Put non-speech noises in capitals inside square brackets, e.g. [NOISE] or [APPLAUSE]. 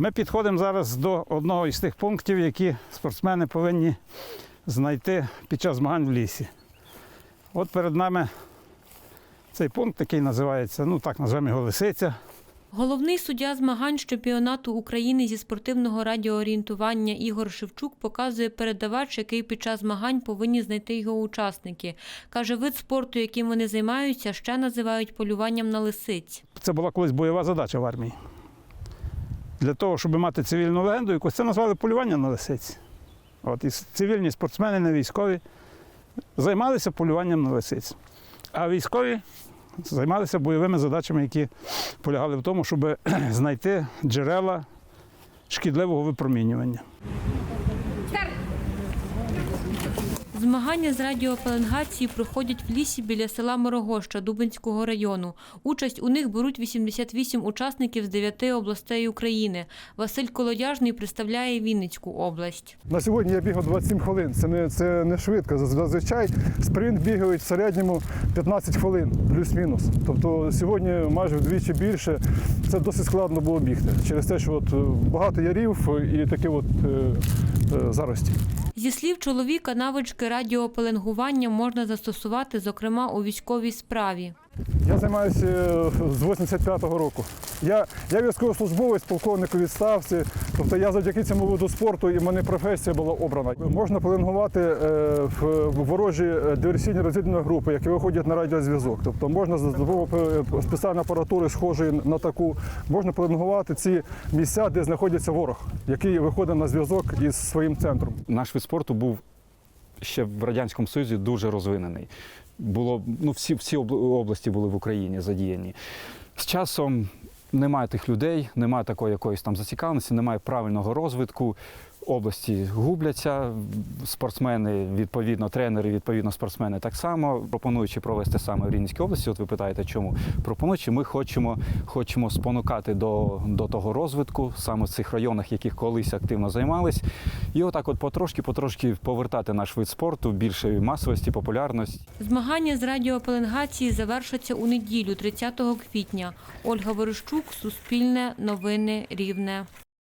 Ми підходимо зараз до одного із тих пунктів, які спортсмени повинні знайти під час змагань в лісі. От перед нами цей пункт, який називається, ну так назвемо його лисиця. Головний суддя змагань з чемпіонату України зі спортивного радіоорієнтування Ігор Шевчук показує передавач, який під час змагань повинні знайти його учасники. Каже, вид спорту, яким вони займаються, ще називають полюванням на лисиць. Це була колись бойова задача в армії. Для того, щоб мати цивільну легенду, якось це назвали полювання на лисиці. От, і цивільні спортсмени, не військові, займалися полюванням на лисиць. А військові займалися бойовими задачами, які полягали в тому, щоб [CLEARS THROAT] знайти джерела шкідливого випромінювання. Змагання з радіопеленгації проходять в лісі біля села Морогоща Дубинського району. Участь у них беруть 88 учасників з 9 областей України. Василь Колодяжний представляє Вінницьку область. На сьогодні я бігав 27 хвилин. Це не, це не швидко. Зазвичай спринт бігають в середньому 15 хвилин, плюс-мінус. Тобто сьогодні майже вдвічі більше. Це досить складно було бігти. Через те, що от е, багато ярів і такі от е, е, зарості. Зі слів чоловіка, навички радіопеленгування можна застосувати, зокрема, у військовій справі. Я займаюся е, з 85-го року. Я, я військовослужбовець, полковник у відставці. Тобто я завдяки цьому виду спорту і в мене професія була обрана. Можна пеленгувати е, в ворожі е, диверсійні розвідувальні групи, які виходять на радіозв'язок. Тобто можна за допомогою спеціальної апаратури, схожої на таку, можна пеленгувати ці місця, де знаходиться ворог, який виходить на зв'язок із своїм центром. Наш вид спорту був ще в Радянському Союзі дуже розвинений. Було, ну, всі, всі обл- області були в Україні задіяні. З часом немає тих людей, немає такої якоїсь там зацікавленості, немає правильного розвитку. Області губляться, спортсмени, відповідно, тренери, відповідно, спортсмени так само. Пропонуючи провести саме в Рівненській області, от ви питаєте, чому пропонуючи, ми хочемо, хочемо спонукати до, до того розвитку саме в цих районах, яких колись активно займались, і отак, от потрошки, потрошки повертати наш вид спорту більшої масовості, популярності. Змагання з радіопеленгації завершаться у неділю, 30 квітня. Ольга Верещук, Суспільне, Новини Рівне.